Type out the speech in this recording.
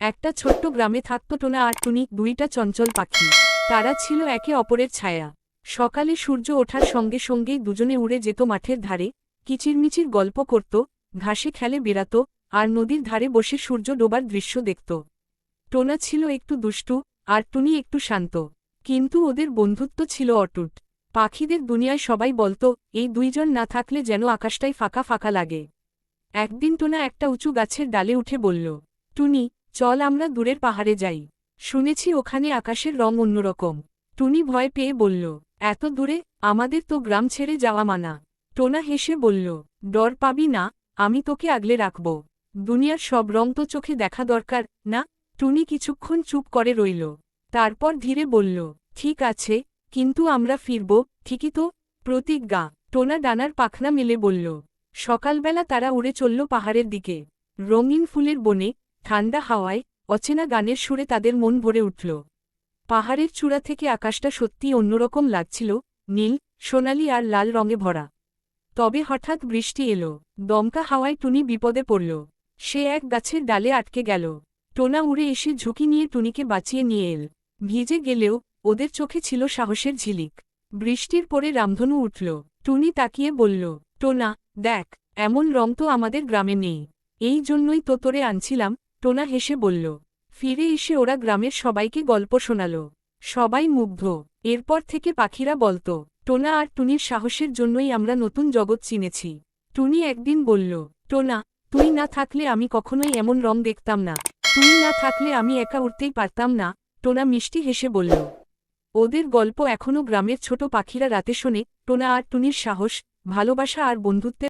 একটা ছোট্ট গ্রামে থাকত টোনা আর টুনি, দুইটা চঞ্চল পাখি। তারা ছিল একে অপরের ছায়া। সকালে সূর্য ওঠার সঙ্গে সঙ্গেই দুজনে উড়ে যেত মাঠের ধারে, কিচিরমিচির গল্প করত, ঘাসে খেলে বেড়াত, আর নদীর ধারে বসে সূর্য ডোবার দৃশ্য দেখত। টোনা ছিল একটু দুষ্টু, আর টুনি একটু শান্ত। কিন্তু ওদের বন্ধুত্ব ছিল অটুট। পাখিদের দুনিয়ায় সবাই বলতো, এই দুইজন না থাকলে যেন আকাশটাই ফাঁকা ফাঁকা লাগে। একদিন টোনা একটা উঁচু গাছের ডালে উঠে বলল, টুনি চল আমরা দূরের পাহাড়ে যাই। শুনেছি ওখানে আকাশের রং অন্যরকম। টুনি ভয় পেয়ে বলল, এত দূরে, আমাদের তো গ্রাম ছেড়ে যাওয়া মানা। টোনা হেসে বলল, ডর পাবি না, আমি তোকে আগলে রাখব। দুনিয়ার সব রং তো চোখে দেখা দরকার, না? টুনি কিছুক্ষণ চুপ করে রইল। তারপর ধীরে বলল, ঠিক আছে, কিন্তু আমরা ফিরব, ঠিকই তো? প্রতিজ্ঞা। টোনা ডানার পাখনা মেলে বলল, সকালবেলা তারা উড়ে চলল পাহাড়ের দিকে। রঙিন ফুলের বনে ঠান্ডা হাওয়ায় অচেনা গানের সুরে তাদের মন ভরে উঠল। পাহাড়ের চূড়া থেকে আকাশটা সত্যিই অন্যরকম লাগছিল, নীল, সোনালি আর লাল রঙে ভরা। তবে হঠাৎ বৃষ্টি এলো। দমকা হাওয়ায় টুনি বিপদে পড়ল। সে এক গাছের ডালে আটকে গেল। টোনা উড়ে এসে ঝুঁকি নিয়ে টুনিকে বাঁচিয়ে নিয়ে এল। ভিজে গেলেও ওদের চোখে ছিল সাহসের ঝিলিক। বৃষ্টির পরে রামধনু উঠল। টুনি তাকিয়ে বলল, টোনা, দেখ, এমন রং তো আমাদের গ্রামে নেই। এই জন্যই তো তোরে আনছিলাম টোনা হেসে বলল, ফিরে এসে ওরা গ্রামের সবাইকে গল্প শোনাল। সবাই মুগ্ধ। এরপর থেকে পাখিরা বলত, টোনা আর টুনির সাহসের জন্যই আমরা নতুন জগৎ চিনেছি। টুনি একদিন বলল, টোনা, তুই না থাকলে আমি কখনোই এমন রং দেখতাম না। তুই না থাকলে আমি একা উঠতেই পারতাম না। টোনা মিষ্টি হেসে বলল, ওদের গল্প এখনও গ্রামের ছোট পাখিরা রাতে শোনে। টোনা আর টুনির সাহস, ভালোবাসা আর বন্ধুত্বের